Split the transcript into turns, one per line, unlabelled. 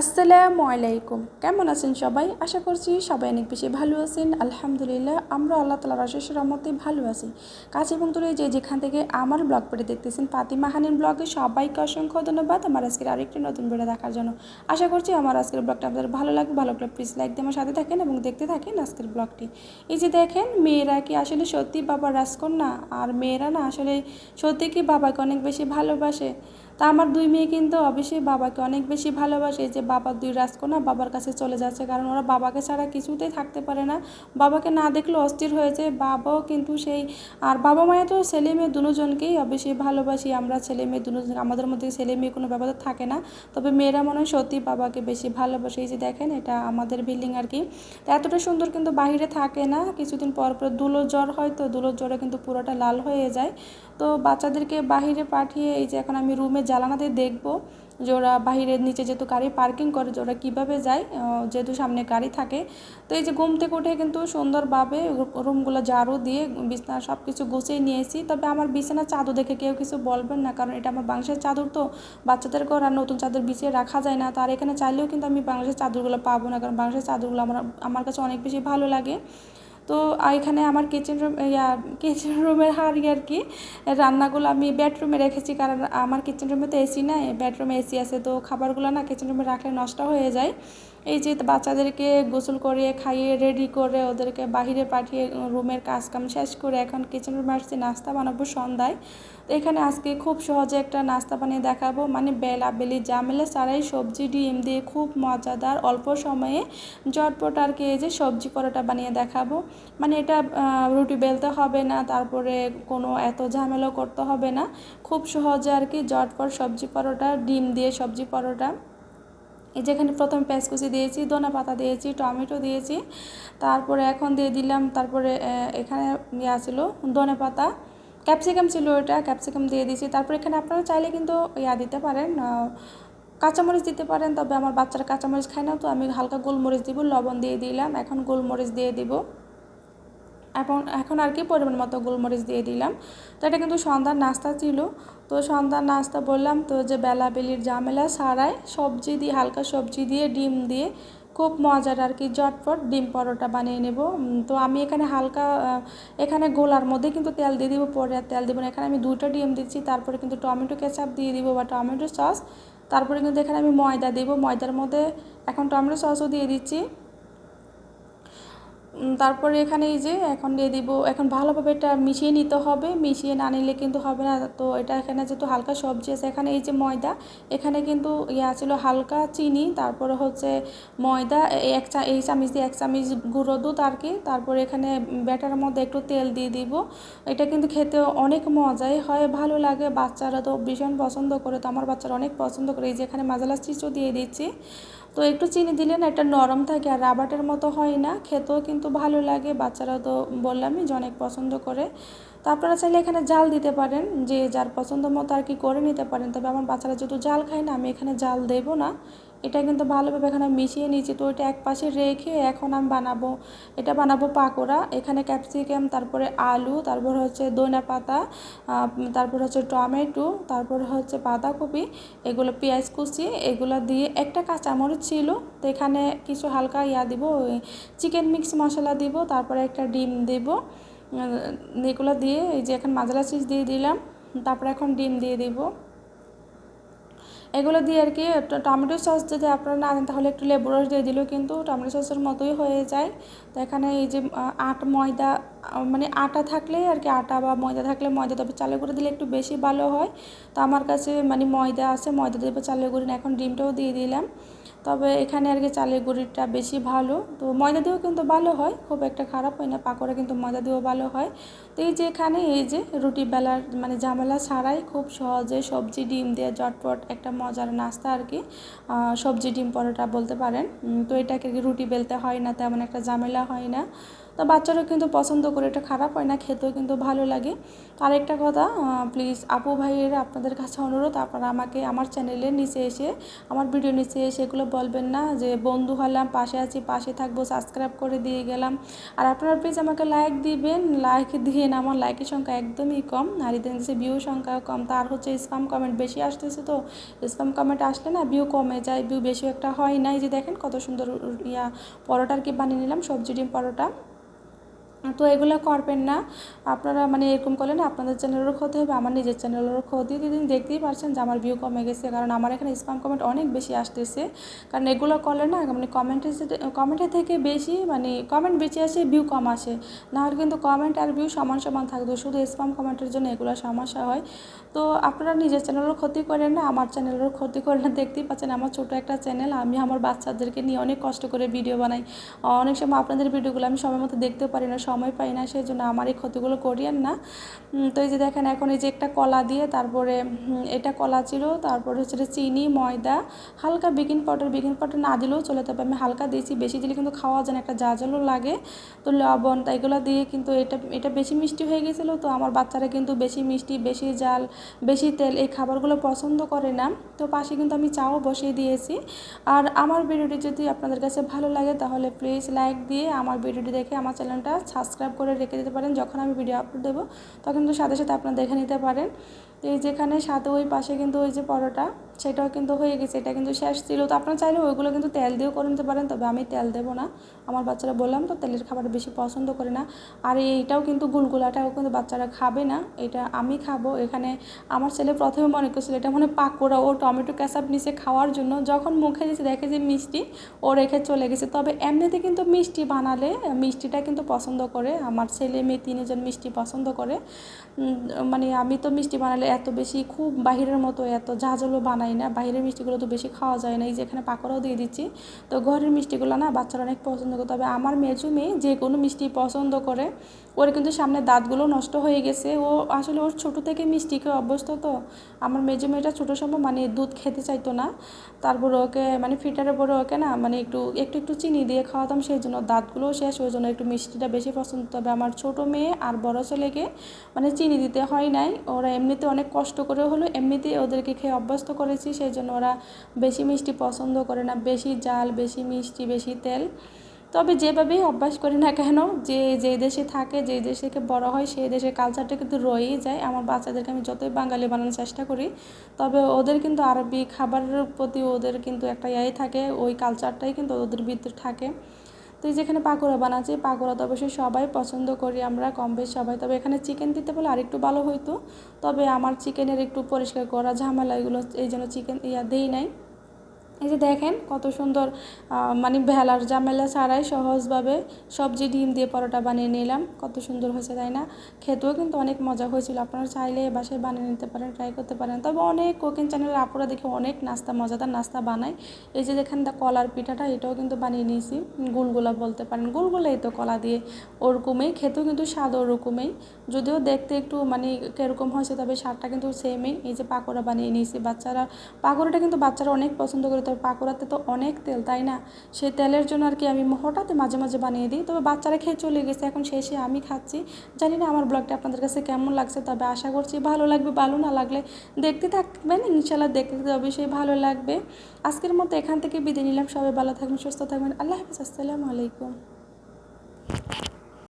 আসসালামু আলাইকুম। কেমন আছেন সবাই? আশা করছি সবাই অনেক বেশি ভালো আছেন। আলহামদুলিল্লাহ, আমরা আল্লাহ তালা রাশেষ রহমতে ভালো আছি। কাছে এবং দূরে যে যেখান থেকে আমার ব্লগ পেটে দেখতেছেন পাতিমা হানির ব্লগে সবাইকে অসংখ্য ধন্যবাদ আমার আজকের আরেকটি নতুন ভিডিও দেখার জন্য। আশা করছি আমার আজকের ব্লগটা আপনাদের ভালো লাগবে। ভালো লাগলে প্লিজ লাইক দিয়ে আমার সাথে থাকেন এবং দেখতে থাকেন আজকের ব্লগটি। এই যে দেখেন, মেয়েরা কি আসলে সত্যি বাবা রাজকন্যা? আর মেয়েরা না আসলে সত্যি কি বাবাকে অনেক বেশি ভালোবাসে? তা আমার দুই মেয়ে কিন্তু অবশ্যই বাবাকে অনেক বেশি ভালোবাসে যে বাবার দুই রাজকন্যা বাবার কাছে চলে যাচ্ছে। কারণ ওরা বাবাকে ছাড়া কিছুতেই থাকতে পারে না। বাবাকে না দেখলে অস্থির হয়েছে বাবাও কিন্তু সেই আর বাবা মায়ের তো ছেলে মেয়ে দুজনকেই অবশ্যই ভালোবাসি। আমরা ছেলে মেয়ে দুজন আমাদের মধ্যে ছেলে মেয়ে কোনো ব্যাপার থাকে না। তবে মেয়েরা মনে হয় সত্যি বাবাকে বেশি ভালোবাসে। এই যে দেখেন, এটা আমাদের বিল্ডিং আর কি। তো এতটা সুন্দর কিন্তু বাহিরে থাকে না। কিছুদিন পর পর দুলো জ্বর হয় তো দুলো জ্বরে কিন্তু পুরোটা লাল হয়ে যায়। তো বাচ্চাদেরকে বাহিরে পাঠিয়ে এই যে এখন আমি রুমে জ্বালানা দিয়ে দেখব যে ওরা বাহিরের নিচে যেহেতু গাড়ি পার্কিং করে, যে ওরা কীভাবে যায় যেহেতু সামনে গাড়ি থাকে। তো এই যে ঘুম থেকে উঠে কিন্তু সুন্দরভাবে রুমগুলো ঝাড়ু দিয়ে বিছানা সব কিছু গুছিয়ে নিয়েছি। তবে আমার বিছানার চাদর দেখে কেউ কিছু বলবেন না, কারণ এটা আমার বাংলাদেশের চাদর তো। বাচ্চাদের বাচ্চাদেরকেও আর নতুন চাদর বিছিয়ে রাখা যায় না। তার এখানে চাইলেও কিন্তু আমি বাংলাদেশের চাদরগুলো পাবো না, কারণ বাংলাদেশের চাদরগুলো আমার আমার কাছে অনেক বেশি ভালো লাগে। তো এখানে আমার কিচেন রুম ইয়া কিচেন রুমের হাড়ি আর কি, রান্নাগুলো আমি বেডরুমে রেখেছি কারণ আমার কিচেন রুমে তো এসি নাই বেডরুমে এসি আছে, তো খাবারগুলো না কিচেন রুমে রাখলে নষ্ট হয়ে যায়। এই যে বাচ্চাদেরকে গোসল করিয়ে খাইয়ে রেডি করে ওদেরকে বাহিরে পাঠিয়ে রুমের কাজ কাম শেষ করে এখন কিচেন রুমে আসছি, নাস্তা বানাবো সন্ধ্যায়। তো এখানে আজকে খুব সহজে একটা নাস্তা বানিয়ে দেখাবো মানে বেলা বেলি জামেলা ছাড়াই সবজি, ডিম দিয়ে খুব মজাদার অল্প সময়ে জটপট আর কি এই যে সবজি পরোটা বানিয়ে দেখাবো। মানে এটা রুটি বেলতে হবে না, তারপরে কোনো এত ঝামেলা করতে হবে না। খুব সহজে আর কি জটপট সবজি পরোটা, ডিম দিয়ে সবজি পরোটা। যেখানে প্রথমে কুচি দিয়েছি, ধনে পাতা দিয়েছি, টমেটো দিয়েছি, তারপরে এখন দিয়ে দিলাম, তারপরে এখানে ইয়া ছিল ধনে পাতা, ক্যাপসিকাম ছিল ওটা ক্যাপসিকাম দিয়ে দিয়েছি, তারপরে এখানে আপনারা চাইলে কিন্তু ইয়া দিতে পারেন কাঁচামরিচ দিতে পারেন, তবে আমার বাচ্চারা কাঁচামরিচ খায় না, তো আমি হালকা গোলমরিচ দিব, লবণ দিয়ে দিলাম, এখন গোলমরিচ দিয়ে দিব। এখন এখন আর কি পরিমাণ মতো গোলমরিচ দিয়ে দিলাম। তো এটা কিন্তু সন্ধ্যার নাস্তা ছিল। তো সন্ধ্যার নাস্তা বললাম তো যে বেলা বেলির ঝামেলা সারায় সবজি দিয়ে, হালকা সবজি দিয়ে, ডিম দিয়ে খুব মজার আর কি, ঝটপট ডিম পরোটা বানিয়ে নেব। তো আমি এখানে হালকা এখানে গোলার মধ্যে কিন্তু তেল দিয়ে দিব, পরে আর তেল দিব না। এখানে আমি দুটো ডিম দিচ্ছি, তারপরে কিন্তু টমেটো কেচাপ দিয়ে দিব বা টমেটো সস। তারপরে কিন্তু এখানে আমি ময়দা দিব। ময়দার মধ্যে এখন টমেটো সসও দিয়ে দিচ্ছি। তারপরে এখানে এই যে এখন দিয়ে দিব, এখন ভালোভাবে এটা মিশিয়ে নিতে হবে, মিশিয়ে না নিলে কিন্তু হবে না। তো এটা এখানে যেহেতু হালকা সবজি আছে, এখানে এই যে ময়দা, এখানে কিন্তু ইয়া ছিল হালকা চিনি, তারপরে হচ্ছে ময়দা এক চা এই চামচ দিয়ে এক চামচ গুঁড়ো দুধ আর কি, তারপরে এখানে ব্যাটার মধ্যে একটু তেল দিয়ে দিব। এটা কিন্তু খেতে অনেক মজাই হয়, ভালো লাগে। বাচ্চারা তো ভীষণ পছন্দ করে, তো আমার বাচ্চারা অনেক পছন্দ করে। এই যে এখানে মাজালা চিচও দিয়ে দিচ্ছি। তো একটু চিনি দিলে না, এটা নরম থাকে আর রাবাটের মতো হয় না। খেতেও কিন্তু ভালো লাগে বাচ্চারা তো বললামই যে অনেক পছন্দ করে। তো আপনারা চাইলে এখানে জাল দিতে পারেন, যে যার পছন্দ মতো আর কি করে নিতে পারেন। তবে আমার বাচ্চারা যেহেতু জাল খায় না, আমি এখানে জাল দেবো না। এটা কিন্তু ভালোভাবে এখানে মিশিয়ে নিয়েছি। তো এটা এক পাশে রেখে এখন আমি বানাবো। এটা বানাবো পাকোড়া, এখানে ক্যাপসিকাম, তারপরে আলু, তারপর হচ্ছে দইনা পাতা তারপর হচ্ছে টমেটো, তারপর হচ্ছে বাঁধাকপি, এগুলো পেঁয়াজ কুচি, এগুলো দিয়ে একটা কাঁচামরিচ ছিল। তো এখানে কিছু হালকা ইয়া দিব চিকেন মিক্স মশলা দিব, তারপরে একটা ডিম দেব। এগুলো দিয়ে এই যে এখন মাজলা চিজ দিয়ে দিলাম, তারপরে এখন ডিম দিয়ে দিব। এগুলো দিয়ে আর কি টমেটো সস যদি আপনারা না দেন, তাহলে একটু লেবু রস দিয়ে দিলেও কিন্তু টমেটো সসের মতোই হয়ে যায়। তো এখানে এই যে আট ময়দা মানে আটা থাকলে আর কি আটা বা ময়দা থাকলে ময়দা তবে চালের গুঁড়ো দিলে একটু বেশি ভালো হয়। তো আমার কাছে মানে ময়দা আছে, ময়দা দেবে চালের গুঁড়ি এখন ডিমটাও দিয়ে দিলাম। তবে এখানে আর কি চালের গুঁড়িটা বেশি ভালো। তো ময়দা দিয়েও কিন্তু ভালো হয়, খুব একটা খারাপ হয় না, পাকোড়া কিন্তু ময়দা দিয়েও ভালো হয়। তো এই যে এখানে এই যে রুটি বেলার মানে ঝামেলা ছাড়াই খুব সহজে সবজি, ডিম দিয়ে জটপট একটা মজার নাস্তা আর কি সবজি, ডিম পরোটা বলতে পারেন। তো এটাকে আর কি রুটি বেলতে হয় না, তেমন একটা ঝামেলা হয় না। তো বাচ্চারাও কিন্তু পছন্দ করে, এটা খারাপ হয় না, খেতেও কিন্তু ভালো লাগে। আরেকটা কথা প্লিজ আপু ভাইয়ের আপনাদের কাছে অনুরোধ, আপনারা আমাকে, আমার চ্যানেলের নিচে এসে, আমার ভিডিও নিচে এসে এগুলো বলবেন না যে বন্ধু হলাম, পাশে আছি, পাশে থাকব সাবস্ক্রাইব করে দিয়ে গেলাম। আর আপনারা প্লিজ আমাকে লাইক দিবেন লাইক দিয়ে না, আমার লাইকের সংখ্যা একদমই কম। আর ইদানিং যে ভিউ সংখ্যা কম, তার হচ্ছে স্পাম কমেন্ট বেশি আসতেছে তো স্পাম কমেন্ট আসলে না ভিউ কমে যায় ভিউ বেশি একটা হয় নাই। যে দেখেন কত সুন্দর ইয়া পরোটা আর কি বানিয়ে নিলাম সবজি ডিম পরোটা। তো এগুলো করবেন না। আপনারা মানে এরকম করলে না আপনাদের চ্যানেলেরও ক্ষতি হবে, আমার নিজের চ্যানেলেরও ক্ষতি। দিন দেখতেই পারছেন যে আমার ভিউ কমে গেছে, কারণ আমার এখানে স্পাম কমেন্ট অনেক বেশি আসতেছে। কারণ এগুলো করলে না মানে কমেন্টের কমেন্টের থেকে বেশি মানে কমেন্ট বেশি আসে ভিউ কম আসে। নাহলে কিন্তু কমেন্ট আর ভিউ সমান সমান থাকবে শুধু স্পাম কমেন্টের জন্য এগুলো সমস্যা হয়। তো আপনারা নিজের চ্যানেলেরও ক্ষতি করেন না, আমার চ্যানেলেরও ক্ষতি করেন না, দেখতেই পাচ্ছেন আমার ছোটো একটা চ্যানেল আমি আমার বাচ্চাদেরকে নিয়ে অনেক কষ্ট করে ভিডিও বানাই। অনেক সময় আপনাদের ভিডিওগুলো আমি সময় মতো দেখতেও পারি না সময় পাই না সেই জন্য আমার এই ক্ষতিগুলো করিয়েন না। তো এই যে দেখেন, এখন এই যে একটা কলা দিয়ে তারপরে এটা কলা ছিল, তারপরে হচ্ছে চিনি, ময়দা, হালকা বেকিং পাউডার বেকিং পাউডার না দিলেও চলে, তবে আমি হালকা দিয়েছি, বেশি দিলে কিন্তু খাওয়া যায় না, একটা জাজলও লাগে। তো লবণ তাইগুলো দিয়ে কিন্তু এটা এটা বেশি মিষ্টি হয়ে গেছিল, তো আমার বাচ্চারা কিন্তু বেশি মিষ্টি, বেশি জাল, বেশি তেল এই খাবারগুলো পছন্দ করে না। তো পাশে কিন্তু আমি চাও বসিয়ে দিয়েছি। আর আমার ভিডিওটি যদি আপনাদের কাছে ভালো লাগে, তাহলে প্লিজ লাইক দিয়ে আমার ভিডিওটি দেখে আমার চ্যানেলটা সাবস্ক্রাইব করে রেখে দিতে পারেন। যখন আমি ভিডিও আপলোড দেবো, তখন তো সাথে সাথে আপনারা দেখে নিতে পারেন। এই যেখানে সাথে ওই পাশে কিন্তু ওই যে পরোটা, সেটাও কিন্তু হয়ে গেছে, এটা কিন্তু শেষ ছিল। তো আপনারা চাইলে ওইগুলো কিন্তু তেল দিয়েও করে নিতে পারেন, তবে আমি তেল দেবো না। আমার বাচ্চারা বললাম, তো তেলের খাবার বেশি পছন্দ করে না। আর এইটাও কিন্তু গুলগুলাটাও কিন্তু বাচ্চারা খাবে না, এটা আমি খাব। এখানে আমার ছেলে প্রথমে মনে করছিল, এটা মানে পাকোড়া, ও টমেটো ক্যাসাপ নিচে খাওয়ার জন্য। যখন মুখে দিয়েছে দেখে যে মিষ্টি, ও রেখে চলে গেছে। তবে এমনিতে কিন্তু মিষ্টি বানালে, মিষ্টিটা কিন্তু পছন্দ করে। আমার ছেলে মেয়ে তিনজন মিষ্টি পছন্দ করে। মানে আমি তো মিষ্টি বানালে এত বেশি খুব বাহিরের মতো এত ঝাঁঝালো বানাই না। বাইরের মিষ্টিগুলো তো বেশি খাওয়া যায় না। এই যে এখানে পাকড়াও দিয়ে দিচ্ছি। তো ঘরের মিষ্টিগুলো না বাচ্চারা অনেক পছন্দ করে। তবে আমার মেজু মেয়ে যে কোনো মিষ্টি পছন্দ করে। ওর কিন্তু সামনে দাঁতগুলো নষ্ট হয়ে গেছে। ও আসলে ওর ছোটো থেকে মিষ্টি খেয়ে অভ্যস্ত তো। আমার মেজু মেয়েটা ছোটো সময় মানে দুধ খেতে চাইতো না। তারপর ওকে মানে ফিটারে পরে ওকে না মানে একটু একটু একটু চিনি দিয়ে খাওয়াতাম। সেই জন্য দাঁতগুলোও শেষ ওই জন্য একটু মিষ্টিটা বেশি পছন্দ। তবে আমার ছোটো মেয়ে আর বড় ছেলেকে মানে চিনি দিতে হয় নাই। ওরা এমনিতে অনেক কষ্ট করে হলো এমনিতেই ওদেরকে খেয়ে অভ্যস্ত করেছি, সেই জন্য ওরা বেশি মিষ্টি পছন্দ করে না। বেশি জাল, বেশি মিষ্টি, বেশি তেল। তবে যেভাবেই অভ্যাস করি না কেন, যে যে দেশে থাকে, যে দেশে বড় হয়, সেই দেশের কালচারটা কিন্তু রয়েই যায়। আমার বাচ্চাদেরকে আমি যতই বাঙালি বানানোর চেষ্টা করি, তবে ওদের কিন্তু আরবি খাবারের প্রতি ওদের কিন্তু একটা ইয়ে থাকে, ওই কালচারটাই কিন্তু ওদের ভিতরে থাকে। তো এই যেখানে পাকোড়া বানাচ্ছি, পাকোড়া তো অবশ্যই সবাই পছন্দ করি, আমরা কম বেশ সবাই। তবে এখানে চিকেন দিতে বলে আরেকটু ভালো হইতো। তবে আমার চিকেনের একটু পরিষ্কার করা ঝামেলা, এগুলো এই জন্য চিকেন ইয়া দেই নাই। এই যে দেখেন কত সুন্দর মানে ভেলার জামেলা ছাড়াই সহজভাবে সবজি ডিম দিয়ে পরোটা বানিয়ে নিলাম। কত সুন্দর হয়েছে, তাই না? খেতেও কিন্তু অনেক মজা হয়েছিল। আপনারা চাইলে বাসায় বানিয়ে নিতে পারেন ট্রাই করতে পারেন। তবে অনেক কুকিং চ্যানেলের আপুরা দেখে অনেক নাস্তা, মজাদার নাস্তা বানায়। এই যে দেখেন কলার পিঠাটা, এটাও কিন্তু বানিয়ে নিয়েছি। গুলগুলা বলতে পারেন। গুলগুলাই তো কলা দিয়ে ওরকমই, খেতেও কিন্তু স্বাদ ওরকমই। যদিও দেখতে একটু মানে কীরকম হয়েছে, তবে স্বাদটা কিন্তু সেমই এই যে পাকোড়া বানিয়ে নিয়েছি, বাচ্চারা, পাকোড়াটা কিন্তু বাচ্চারা অনেক পছন্দ করে তবে পাকোড়াতে তো অনেক তেল, তাই না? সেই তেলের জন্য আর কি আমি হঠাৎ মাঝে মাঝে বানিয়ে দিই। তবে বাচ্চারা খেয়ে চলে গেছে, এখন শেষে আমি খাচ্ছি। জানি না আমার ব্লগটা আপনাদের কাছে কেমন লাগছে, তবে আশা করছি ভালো লাগবে, ভালো না লাগলে দেখতে থাকবেন, ইনশাল্লাহ দেখতে অবশ্যই ভালো লাগবে। আজকের মতো এখান থেকে বিদায় নিলাম, সবাই ভালো থাকবেন, সুস্থ থাকবেন, আল্লাহ হাফিজ, আসসালামু আলাইকুম।